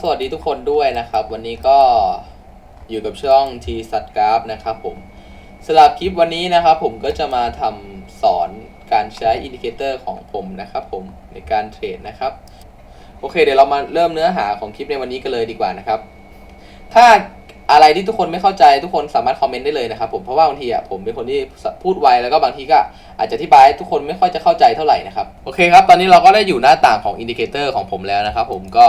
สวัสดีทุกคนด้วยนะครับ วันนี้ก็อยู่กับช่อง T s u t g r a p h นะครับผมสำหรับคลิปวันนี้นะครับผมก็จะมาทำสอนการใช้อินดิเคเตอร์ของผมนะครับผมในการเทรดนะครับ โอเค เดี๋ยวเรามาเริ่มเนื้อหาของคลิปในวันนี้กันเลยดีกว่านะครับ ถ้าอะไรที่ทุกคนไม่เข้าใจทุกคนสามารถคอมเมนต์ได้เลยนะครับผมเพราะว่าบางทีอะผมเป็นคนที่พูดไวแล้วก็บางทีก็อาจจะอธิบายทุกคนไม่ค่อยจะเข้าใจเท่าไหร่นะครับโอเคครับตอนนี้เราก็ได้อยู่หน้าต่างของอินดิเคเตอร์ของผมแล้วนะครับผมก็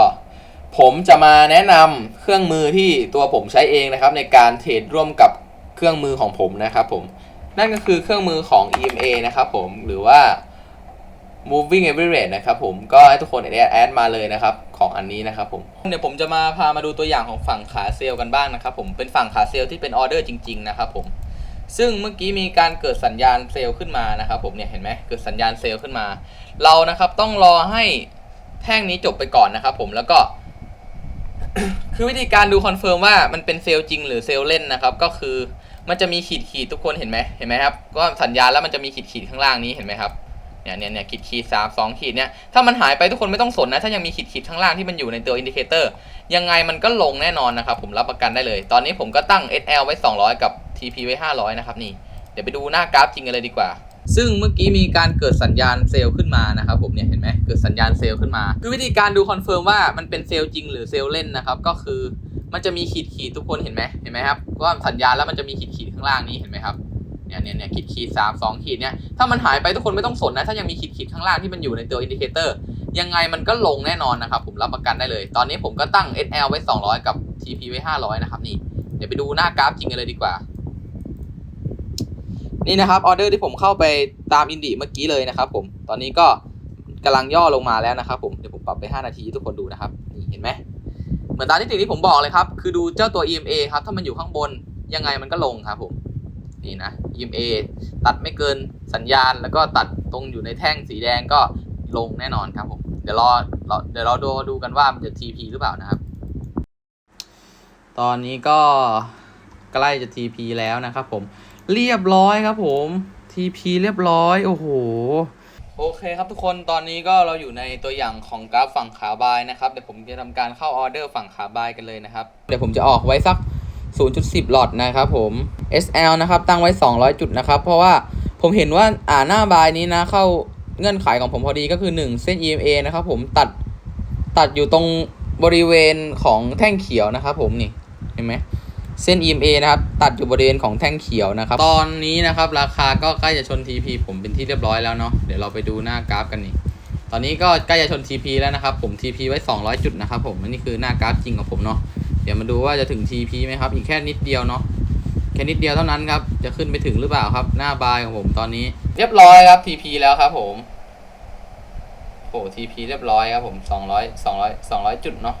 ผมจะมาแนะนำเครื่องมือที่ตัวผมใช้เองนะครับ ในการเทรดร่วมกับเครื่องมือของผมนะครับผมนั่นก็คือเครื่องมือของ EMA นะครับผมหรือว่า moving average นะครับผมก็ให้ทุกคนแอดแอดมาเลยนะครับของอันนี้นะครับผมเดี๋ยวผมจะมาพามาดูตัวอย่างของฝั่งขาเซลล์กันบ้างนะครับผมเป็นฝั่งขาเซลล์ที่เป็นออเดอร์จริง ๆ นะครับผมซึ่งเมื่อกี้มีการเกิดสัญญาณเซลล์ขึ้นมานะครับผมเนี่ยเห็นไหมเกิดสัญญาณเซลล์ขึ้นมา เรานะครับต้องรอให้แท่งนี้จบไปก่อนนะครับผมแล้วก็ คือวิธีการดูคอนเฟิร์มว่ามันเป็นเซลล์จริงหรือเซลล์เล่นนะครับ ก็คือมันจะมีขีดขีดทุกคนเห็นไหมเห็นไหมครับ ก็สัญญาณแล้วมันจะมีขีดขีดข้างล่างนี้เห็นไหมครับเนี่ยเนี่ยเนี่ยขีดขีดสามสองขีดเนี่ยถ้ามันหายไปทุกคนไม่ต้องสนนะ ถ้ายังมีขีดขีดข้างล่างที่มันอยู่ในตัวอินดิเคเตอร์ยังไงมันก็ลงแน่นอนนะครับ ผมรับประกันได้เลย ตอนนี้ผมก็ตั้ง SL ไว้ 200 กับ TP ไว้ 500 นะครับนี่เดี๋ยวไปดูหน้ากราฟจริงกันเลยดีกว่า ซึ่งเมื่อกี้มีการเกิดสัญญาณเซลล์ขึ้นมานะครับผมเนี่ยเห็นไหมเกิดสัญญาณเซลล์ขึ้นมา คือวิธีการดูคอนเฟิร์มว่ามันเป็นเซลล์จริงหรือเซลล์เล่นนะครับก็คือมันจะมีขีดขีดทุกคนเห็นไหมเห็นไหมครับว่าสัญญาณแล้วมันจะมีขีดขีดข้างล่างนี้เห็นไหมครับเนี่ยเนี่ยเนี่ยขีดขีดสามสองขีดเนี่ยถ้ามันหายไปทุกคนไม่ต้องสนนะถ้ายังมีขีดขีดข้างล่างที่มันอยู่ในตัวอินดิเคเตอร์ยังไงมันก็ลงแน่นอนนะครับ ผมรับประกันได้เลย ตอนนี้ผมก็ตั้ง SL ไว้ 200 กับ TP ไว้ 500 นะครับนี่ เดี๋ยวไปดูหน้ากราฟจริงกันเลยดีกว่า นี่นะครับออเดอร์ที่ผมเข้าไปตามอินดีเมื่อกี้เลยนะครับ ผมตอนนี้ก็กำลังย่อลงมาแล้วนะครับ ผมเดี๋ยวผมปรับไป 5 นาทีทุกคนดูนะครับนี่เห็นไหมเหมือนตามที่สิ่งที่ผมบอกเลยครับคือดูเจ้าตัว EMA ครับถ้ามันอยู่ข้างบนยังไงมันก็ลงครับผมนี่นะ EMA ตัดไม่เกินสัญญาณ แล้วก็ตัดตรงอยู่ในแท่งสีแดงก็ลงแน่นอนครับผมเดี๋ยวรอรอเดี๋ยวเราดูดูกันว่ามันจะ TP หรือเปล่านะครับ ตอนนี้ก็ใกล้จะ TP แล้วนะครับผม เรียบร้อยครับผม TP เรียบร้อย โอ้โห โอเคครับทุกคนตอนนี้ก็เราอยู่ในตัวอย่างของกราฟฝั่งขาบายนะครับ เดี๋ยวผมจะทำการเข้าออเดอร์ฝั่งขาบายกันเลยนะครับ เดี๋ยวผมจะออกไว้สัก 0.10 หลอดนะครับผม SL นะครับ ตั้งไว้ 200 จุดนะครับ เพราะว่าผมเห็นว่าอ่าหน้าบายนี้นะ เข้าเงื่อนไขของผมพอดีก็คือ 1 เส้น EMA นะครับผมตัดตัดอยู่ตรงบริเวณของแท่งเขียวนะครับผมนี่เห็นไหม เส้น EMA นะครับ ตัดอยู่บริเวณของแท่งเขียวนะครับ ตอนนี้นะครับราคาก็ใกล้จะชน TP ผมเป็นที่เรียบร้อยแล้วเนาะเดี๋ยวเราไปดูหน้ากราฟกันนี่ตอนนี้ก็ใกล้จะชน TP แล้วนะครับ ผม TP ไว้ 200 จุดนะครับผมนนี้คือหน้ากราฟจริงของผมเนาะเดี๋ยวมาดูว่าจะถึง TP ไหมครับ อีกแค่นิดเดียวเนาะแค่นิดเดียวเท่านั้นครับ จะขึ้นไปถึงหรือเปล่าครับ หน้าบายของผมตอนนี้ เรียบร้อยครับ TP แล้วครับผมโอ้ TP เรียบร้อยครับผม 200 200 200 จุดเนาะ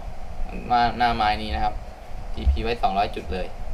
มาหน้าไม้นี้นะครับ TP ไว้ 200 จุดเลย